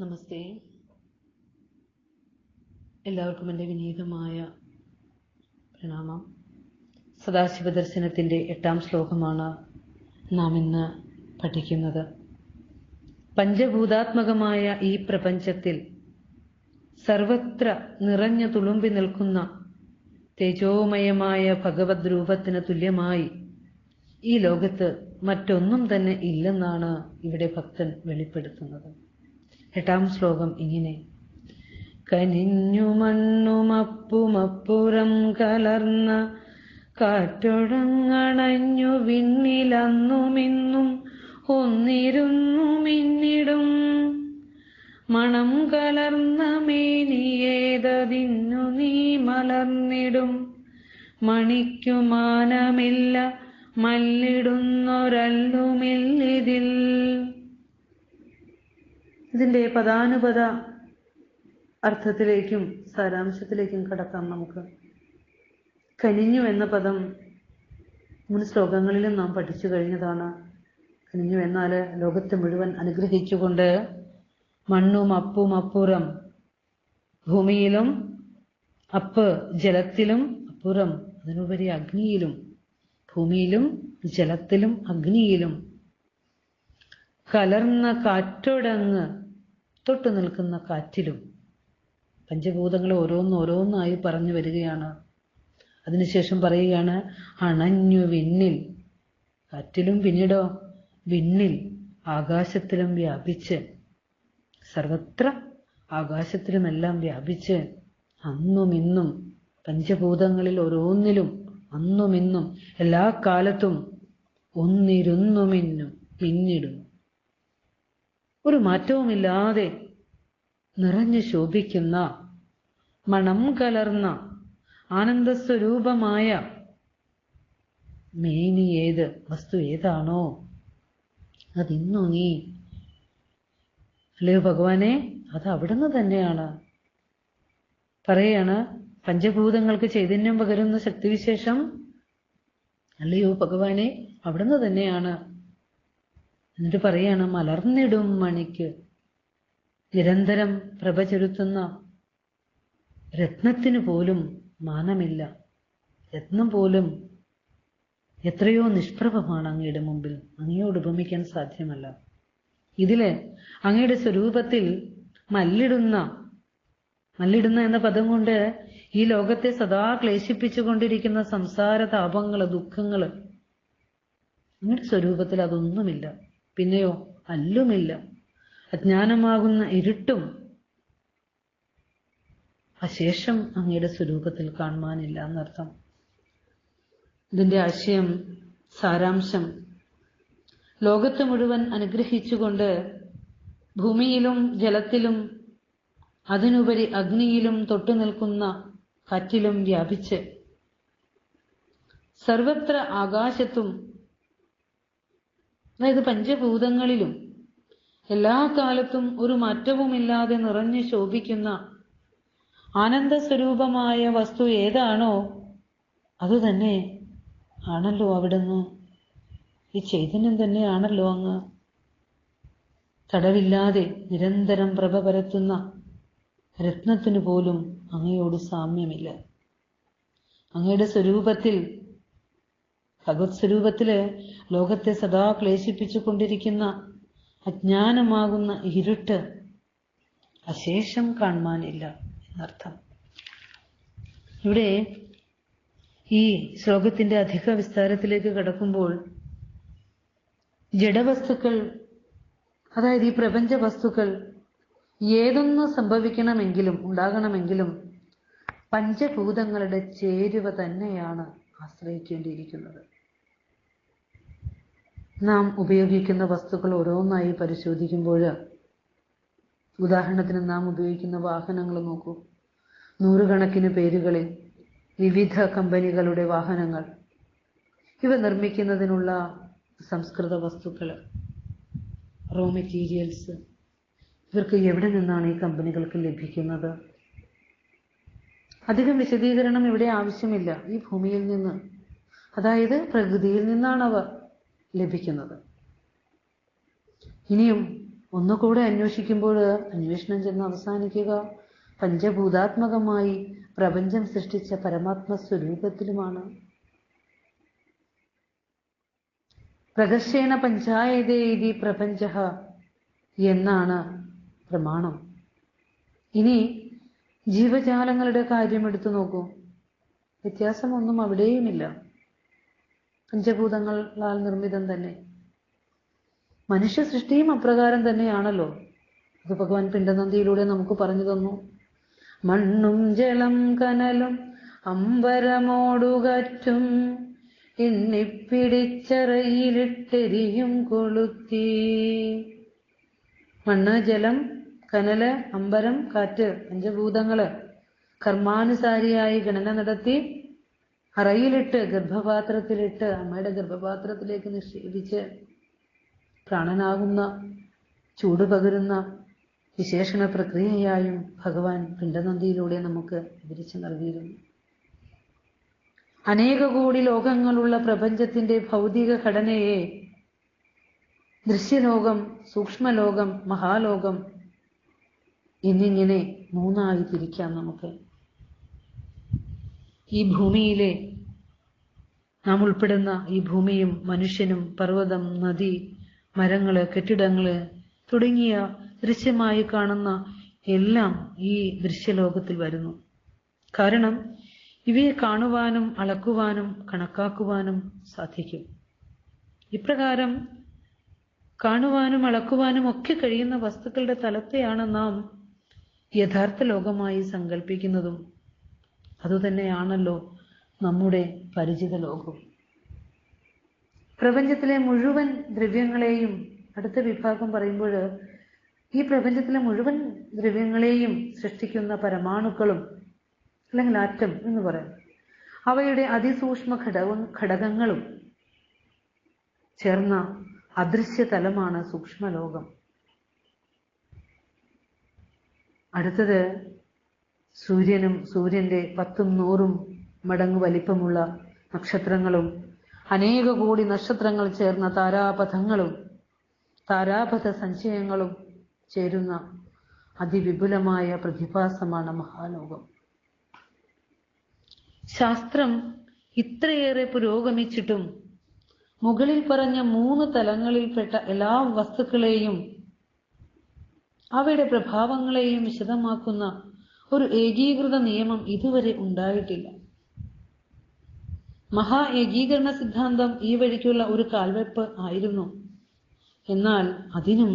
നമസ്തേ. എല്ലാവർക്കും എന്റെ വിനീതമായ പ്രണാമം. സദാശിവ ദർശനത്തിന്റെ എട്ടാം ശ്ലോകമാണ് നാം ഇന്ന് പഠിക്കുന്നത്. പഞ്ചഭൂതാത്മകമായ ഈ പ്രപഞ്ചത്തിൽ സർവത്ര നിറഞ്ഞു തുളുമ്പി നിൽക്കുന്ന തേജോമയമായ ഭഗവത് രൂപത്തിന് തുല്യമായി ഈ ലോകത്ത് മറ്റൊന്നും തന്നെ ഇല്ലെന്നാണ് ഇവിടെ ഭക്തൻ വെളിപ്പെടുത്തുന്നത്. എട്ടാം ശ്ലോകം ഇങ്ങനെ. കനിഞ്ഞു മണ്ണുമപ്പുമപ്പുറം കലർന്ന കാറ്റൊഴങ്ങണഞ്ഞു വിണ്ണിലന്നുമിന്നും ഒന്നിരുന്നു മിന്നിടും. മണം കലർന്ന മേനിയേതതിന്നു നീ മലർന്നിടും. മണിക്കു മാനമില്ല മല്ലിടുന്നൊരല്ലുമില്ലിതിൽ. ഇതിന്റെ പദാനുപത അർത്ഥത്തിലേക്കും സാരാംശത്തിലേക്കും കടക്കാം നമുക്ക്. കനിഞ്ഞു എന്ന പദം മൂന്ന് ശ്ലോകങ്ങളിലും നാം പഠിച്ചു കഴിഞ്ഞതാണ്. കനിഞ്ഞു എന്നാൽ ലോകത്തെ മുഴുവൻ അനുഗ്രഹിച്ചുകൊണ്ട് മണ്ണും അപ്പും അപ്പുറം ഭൂമിയിലും അപ്പ് ജലത്തിലും അപ്പുറം അതിനുപരി അഗ്നിയിലും ഭൂമിയിലും ജലത്തിലും അഗ്നിയിലും കലർന്ന കാറ്റോടങ്ങ് തൊട്ടു നിൽക്കുന്ന കാറ്റിലും പഞ്ചഭൂതങ്ങൾ ഓരോന്നോരോന്നായി പറഞ്ഞു വരികയാണ്. അതിനുശേഷം പറയുകയാണ് അണഞ്ഞു വിണ്ണിൽ കാറ്റിലും പിന്നീടോ വിണ്ണിൽ ആകാശത്തിലും വ്യാപിച്ച് സർവത്ര ആകാശത്തിലുമെല്ലാം വ്യാപിച്ച് അന്നും ഇന്നും പഞ്ചഭൂതങ്ങളിൽ ഓരോന്നിലും അന്നും ഇന്നും എല്ലാ കാലത്തും ഒന്നിരുന്നുമിന്നും പിന്നിടുന്നു ഒരു മാറ്റവുമില്ലാതെ നിറഞ്ഞു ശോഭിക്കുന്ന മണം കലർന്ന ആനന്ദസ്വരൂപമായ മേനി ഏത്? വസ്തു ഏതാണോ? അതിന്നു നീ. അല്ലയോ ഭഗവാനെ അത് അവിടുന്ന് തന്നെയാണ്. പറയാണ് പഞ്ചഭൂതങ്ങൾക്ക് ചൈതന്യം പകരുന്ന ശക്തിവിശേഷം. അല്ലയോ ഭഗവാനെ അവിടുന്ന് തന്നെയാണ്. എന്നിട്ട് പറയാണ് മലർന്നിടും മണിക്ക്. നിരന്തരം പ്രഭ ചെലുത്തുന്ന രത്നത്തിന് പോലും മാനമില്ല. രത്നം പോലും എത്രയോ നിഷ്പ്രഭമാണ് അങ്ങയുടെ മുമ്പിൽ. അങ്ങയോട് ഉപമിക്കാൻ സാധ്യമല്ല. ഇതിൽ അങ്ങയുടെ സ്വരൂപത്തിൽ മല്ലിടുന്ന മല്ലിടുന്ന എന്ന പദം കൊണ്ട് ഈ ലോകത്തെ സദാ ക്ലേശിപ്പിച്ചുകൊണ്ടിരിക്കുന്ന സംസാര താപങ്ങൾ ദുഃഖങ്ങൾ അങ്ങയുടെ സ്വരൂപത്തിൽ അതൊന്നുമില്ല. പിന്നെയോ അല്ലുമില്ല. അജ്ഞാനമാകുന്ന ഇരുട്ടും അശേഷം അങ്ങയുടെ സ്വരൂപത്തിൽ കാണുവാനില്ല എന്നർത്ഥം. ഇതിന്റെ ആശയം സാരാംശം. ലോകത്ത് മുഴുവൻ അനുഗ്രഹിച്ചുകൊണ്ട് ഭൂമിയിലും ജലത്തിലും അതിനുപരി അഗ്നിയിലും തൊട്ടു നിൽക്കുന്ന കാറ്റിലും വ്യാപിച്ച് സർവത്ര ആകാശത്തും അതായത് പഞ്ചഭൂതങ്ങളിലും എല്ലാ കാലത്തും ഒരു മാറ്റവുമില്ലാതെ നിറഞ്ഞു ശോഭിക്കുന്ന ആനന്ദ സ്വരൂപമായ വസ്തു ഏതാണോ അതുതന്നെ ആണല്ലോ അവിടുന്ന്. ഈ ചൈതന്യം തന്നെയാണല്ലോ അങ്ങ്. തടവില്ലാതെ നിരന്തരം പ്രഭ പരത്തുന്ന രത്നത്തിന് പോലും അങ്ങയോട് സാമ്യമില്ല. അങ്ങയുടെ സ്വരൂപത്തിൽ ഭഗവത് സ്വരൂപത്തിൽ ലോകത്തെ സദാ ക്ലേശിപ്പിച്ചു കൊണ്ടിരിക്കുന്ന അജ്ഞാനമാകുന്ന ഇരുട്ട് അശേഷം കാണുവാനില്ല എന്നർത്ഥം. ഇവിടെ ഈ ശ്ലോകത്തിന്റെ അധിക വിസ്താരത്തിലേക്ക് കടക്കുമ്പോൾ ജഡവസ്തുക്കൾ അതായത് ഈ പ്രപഞ്ച വസ്തുക്കൾ ഏതൊന്ന് സംഭവിക്കണമെങ്കിലും ഉണ്ടാകണമെങ്കിലും പഞ്ചഭൂതങ്ങളുടെ ചേരുവ തന്നെയാണ് ആശ്രയിക്കേണ്ടിയിരിക്കുന്നത്. നാം ഉപയോഗിക്കുന്ന വസ്തുക്കൾ ഓരോന്നായി പരിശോധിക്കുമ്പോൾ ഉദാഹരണത്തിന് നാം ഉപയോഗിക്കുന്ന വാഹനങ്ങൾ നോക്കൂ. നൂറുകണക്കിന് പേരുകളിൽ വിവിധ കമ്പനികളുടെ വാഹനങ്ങൾ. ഇവ നിർമ്മിക്കുന്നതിനുള്ള സംസ്കൃത വസ്തുക്കൾ റോ മെറ്റീരിയൽസ് ഇവർക്ക് എവിടെ നിന്നാണ് ഈ കമ്പനികൾക്ക് ലഭിക്കുന്നത്? അധികം വിശദീകരണം ഇവിടെ ആവശ്യമില്ല. ഈ ഭൂമിയിൽ നിന്ന് അതായത് പ്രകൃതിയിൽ നിന്നാണ് അവ ലഭിക്കുന്നത്. ഇനിയും ഒന്നുകൂടെ അന്വേഷിക്കുമ്പോൾ അന്വേഷണം ചെന്ന് അവസാനിക്കുക. പഞ്ചഭൂതാത്മകമായി പ്രപഞ്ചം സൃഷ്ടിച്ച പരമാത്മ സ്വരൂപത്തിലുമാണ്. പ്രകർഷേണ പഞ്ചായതേ ഇതി പ്രപഞ്ച എന്നാണ് പ്രമാണം. ഇനി ജീവജാലങ്ങളുടെ കാര്യം എടുത്തു നോക്കൂ. വ്യത്യാസമൊന്നും അവിടെയുമില്ല. പഞ്ചഭൂതങ്ങളാൽ നിർമ്മിതം തന്നെ. മനുഷ്യ സൃഷ്ടിയും അപ്രകാരം തന്നെയാണല്ലോ. അത് ഭഗവാൻ പിണ്ടനന്ദിയിലൂടെ നമുക്ക് പറഞ്ഞു തന്നു. മണ്ണും ജലം കനലും അമ്പരമോടുകറ്റും എണ്ണിപ്പിടിച്ചറയിലിട്ടെരിയും കൊളുത്തി. മണ്ണ് ജലം കനൽ അമ്പരം കാറ്റ് പഞ്ചഭൂതങ്ങൾ കർമാനുസാരിയായി ഗണന നടത്തി അറയിലിട്ട് ഗർഭപാത്രത്തിലിട്ട് അമ്മയുടെ ഗർഭപാത്രത്തിലേക്ക് നിക്ഷേപിച്ച് പ്രാണനാകുന്ന ചൂട് പകരുന്ന വിശേഷണ പ്രക്രിയയായും ഭഗവാൻ പിണ്ടനന്ദിയിലൂടെ നമുക്ക് വിവരിച്ചു നൽകിയിരുന്നു. അനേക കോടി ലോകങ്ങളുള്ള പ്രപഞ്ചത്തിന്റെ ഭൗതിക ഘടനയെ ദൃശ്യലോകം സൂക്ഷ്മലോകം മഹാലോകം എന്നിങ്ങനെ മൂന്നായി തിരിക്കാം നമുക്ക്. ഈ ഭൂമിയിലെ നാം ഉൾപ്പെടുന്ന ഈ ഭൂമിയും മനുഷ്യനും പർവതം നദി മരങ്ങൾ കെട്ടിടങ്ങൾ തുടങ്ങിയ ദൃശ്യമായി കാണുന്ന എല്ലാം ഈ ദൃശ്യലോകത്തിൽ വരുന്നു. കാരണം ഇവയെ കാണുവാനും അളക്കുവാനും കണക്കാക്കുവാനും സാധിക്കും. ഇപ്രകാരം കാണുവാനും അളക്കുവാനും ഒക്കെ കഴിയുന്ന വസ്തുക്കളുടെ തലത്തെയാണ് നാം യഥാർത്ഥ ലോകമായി സങ്കല്പിക്കുന്നതും അതുതന്നെയാണല്ലോ നമ്മുടെ പരിചിത ലോകം. പ്രപഞ്ചത്തിലെ മുഴുവൻ ദ്രവ്യങ്ങളെയും അടുത്ത വിഭാഗം പറയുമ്പോൾ ഈ പ്രപഞ്ചത്തിലെ മുഴുവൻ ദ്രവ്യങ്ങളെയും സൃഷ്ടിക്കുന്ന പരമാണുക്കളും അല്ലെങ്കിൽ ആറ്റം എന്ന് പറയാം. അവയുടെ അതിസൂക്ഷ്മ ഘടക ഘടകങ്ങളും ചേർന്ന അദൃശ്യ തലമാണ് സൂക്ഷ്മലോകം. അടുത്തത് സൂര്യനും സൂര്യന്റെ പത്തും നൂറും മടങ്ങ് വലിപ്പമുള്ള നക്ഷത്രങ്ങളും അനേക കോടി നക്ഷത്രങ്ങൾ ചേർന്ന താരാപഥങ്ങളും താരാപഥ സഞ്ചയങ്ങളും ചേരുന്ന അതിവിപുലമായ പ്രതിഭാസമാണ് മഹാലോകം. ശാസ്ത്രം ഇത്രയേറെ പുരോഗമിച്ചിട്ടും മുകളിൽ പറഞ്ഞ മൂന്ന് തലങ്ങളിൽപ്പെട്ട എല്ലാ വസ്തുക്കളെയും അവയുടെ പ്രഭാവങ്ങളെയും വിശദമാക്കുന്ന ഒരു ഏകീകൃത നിയമം ഇതുവരെ ഉണ്ടായിട്ടില്ല. മഹാ ഏകീകരണ സിദ്ധാന്തം ഈ വഴിക്കുള്ള ഒരു കാൽവെപ്പ് ആയിരുന്നു. എന്നാൽ അതിനും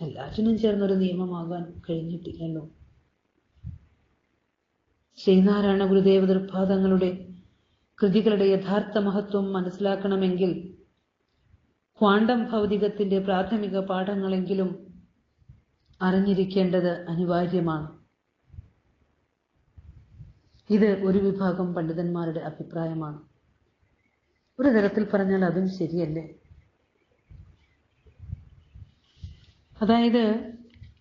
എല്ലാറ്റിനും ചേർന്നൊരു നിയമമാകാൻ കഴിഞ്ഞിട്ടില്ലല്ലോ. ശ്രീനാരായണ ഗുരുദേവ ദൃക്പാദങ്ങളുടെ കൃതികളുടെ യഥാർത്ഥ മഹത്വം മനസ്സിലാക്കണമെങ്കിൽ ക്വാണ്ടം ഭൗതികത്തിന്റെ പ്രാഥമിക പാഠങ്ങളെങ്കിലും അറിഞ്ഞിരിക്കേണ്ടത് അനിവാര്യമാണ്. ഇത് ഒരു വിഭാഗം പണ്ഡിതന്മാരുടെ അഭിപ്രായമാണ്. ഒരു തരത്തിൽ പറഞ്ഞാൽ അതും ശരിയല്ലേ? അതായത്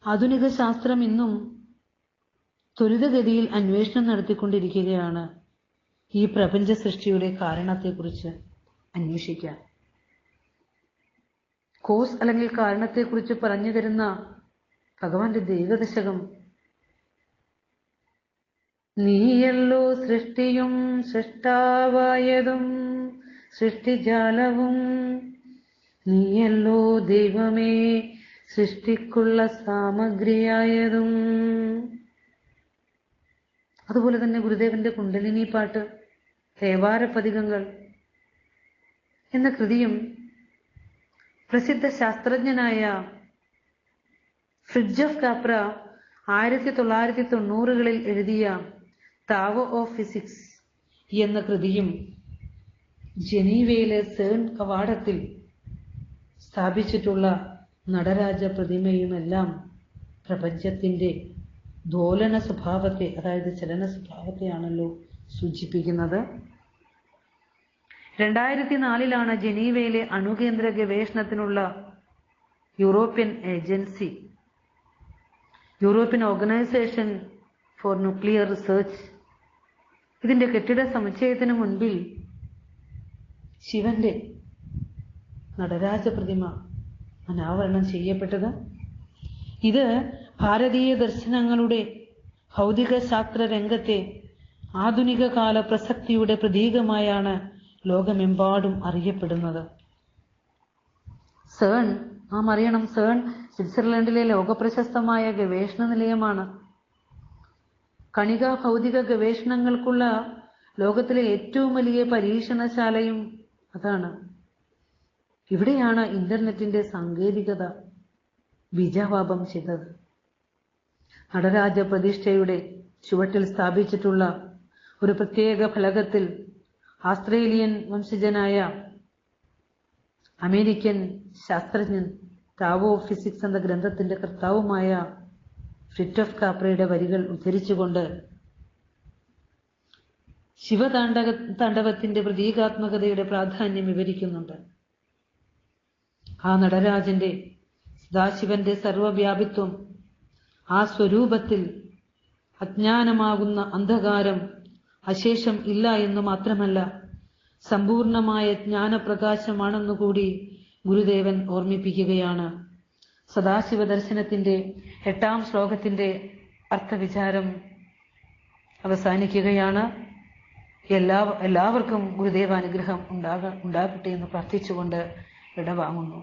ആധുനിക ശാസ്ത്രം ഇന്നും ത്വരിതഗതിയിൽ അന്വേഷണം നടത്തിക്കൊണ്ടിരിക്കുകയാണ്. ഈ പ്രപഞ്ച സൃഷ്ടിയുടെ കാരണത്തെക്കുറിച്ച് അന്വേഷിക്കാൻ. കോസ് അല്ലെങ്കിൽ കാരണത്തെക്കുറിച്ച് പറഞ്ഞു തരുന്ന ഭഗവാന്റെ ദൈവദശകം നീയല്ലോ സൃഷ്ടിയും സൃഷ്ടാവായതും സൃഷ്ടിജാലവും. നീയല്ലോ ദൈവമേ സൃഷ്ടിക്കുള്ള സാമഗ്രിയായതും. അതുപോലെ തന്നെ ഗുരുദേവന്റെ കുണ്ടലിനി പാട്ട് ദേവാരപതികങ്ങൾ എന്ന കൃതിയും പ്രസിദ്ധ ശാസ്ത്രജ്ഞനായ ഫ്രിഡ്ജ് ഓഫ് കാപ്ര ആയിരത്തി തൊള്ളായിരത്തി തൊണ്ണൂറുകളിൽ എഴുതിയ താവോ ഓഫ് ഫിസിക്സ് എന്ന കൃതിയും ജനീവയിലെ സേൺ കവാടത്തിൽ സ്ഥാപിച്ചിട്ടുള്ള നടരാജ പ്രതിമയുമെല്ലാം പ്രപഞ്ചത്തിന്റെ ദോലന സ്വഭാവത്തെ അതായത് ചലന സ്വഭാവത്തെയാണല്ലോ സൂചിപ്പിക്കുന്നത്. രണ്ടായിരത്തി നാലിലാണ് ജനീവയിലെ അണുകേന്ദ്ര ഗവേഷണത്തിനുള്ള European agency European organisation for nuclear research ഇതിന്റെ കെട്ടിട സമുച്ചയത്തിന് മുൻപിൽ ശിവന്റെ നടരാജ പ്രതിമ അനാവരണം ചെയ്യപ്പെട്ടത്. ഇത് ഭാരതീയ ദർശനങ്ങളുടെ ഭൗതിക ശാസ്ത്ര രംഗത്തെ ആധുനിക കാല പ്രസക്തിയുടെ പ്രതീകമായാണ് ലോകമെമ്പാടും അറിയപ്പെടുന്നത്. സേൺ നാം അറിയണം സേൺ സ്വിറ്റ്സർലൻഡിലെ ലോകപ്രശസ്തമായ ഗവേഷണ നിലയമാണ് കണിക ഭൗതിക ഗവേഷണങ്ങൾക്കുള്ള ലോകത്തിലെ ഏറ്റവും വലിയ പരീക്ഷണശാലയും അതാണ്. ഇവിടെയാണ് ഇന്റർനെറ്റിന്റെ സാങ്കേതികത ബീജാവാപം ചെയ്തത്. നടരാജ പ്രതിഷ്ഠയുടെ ചുവട്ടിൽ സ്ഥാപിച്ചിട്ടുള്ള ഒരു പ്രത്യേക ഫലകത്തിൽ ആസ്ട്രേലിയൻ വംശജനായ അമേരിക്കൻ ശാസ്ത്രജ്ഞൻ ടാവോ ഫിസിക്സ് എന്ന ഗ്രന്ഥത്തിന്റെ കർത്താവുമായ ഫ്രിറ്റോഫ് കാപ്രയുടെ വരികൾ ഉദ്ധരിച്ചുകൊണ്ട് ശിവതാണ്ഡക താണ്ഡവത്തിന്റെ പ്രതീകാത്മകതയുടെ പ്രാധാന്യം വിവരിക്കുന്നുണ്ട്. ആ നടരാജന്റെ സദാശിവന്റെ സർവവ്യാപിത്വം ആ സ്വരൂപത്തിൽ അജ്ഞാനമാകുന്ന അന്ധകാരം അശേഷം ഇല്ല എന്ന് മാത്രമല്ല സമ്പൂർണമായ ജ്ഞാനപ്രകാശമാണെന്നുകൂടി ഗുരുദേവൻ ഓർമ്മിപ്പിക്കുകയാണ്. സദാശിവ ദർശനത്തിന്റെ എട്ടാം ശ്ലോകത്തിന്റെ അർത്ഥവിചാരം അവസാനിക്കുകയാണ്. എല്ലാ എല്ലാവർക്കും ഗുരുദേവാനുഗ്രഹം ഉണ്ടാക ഉണ്ടാകട്ടെ എന്ന് പ്രാർത്ഥിച്ചുകൊണ്ട് ഇടവാങ്ങുന്നു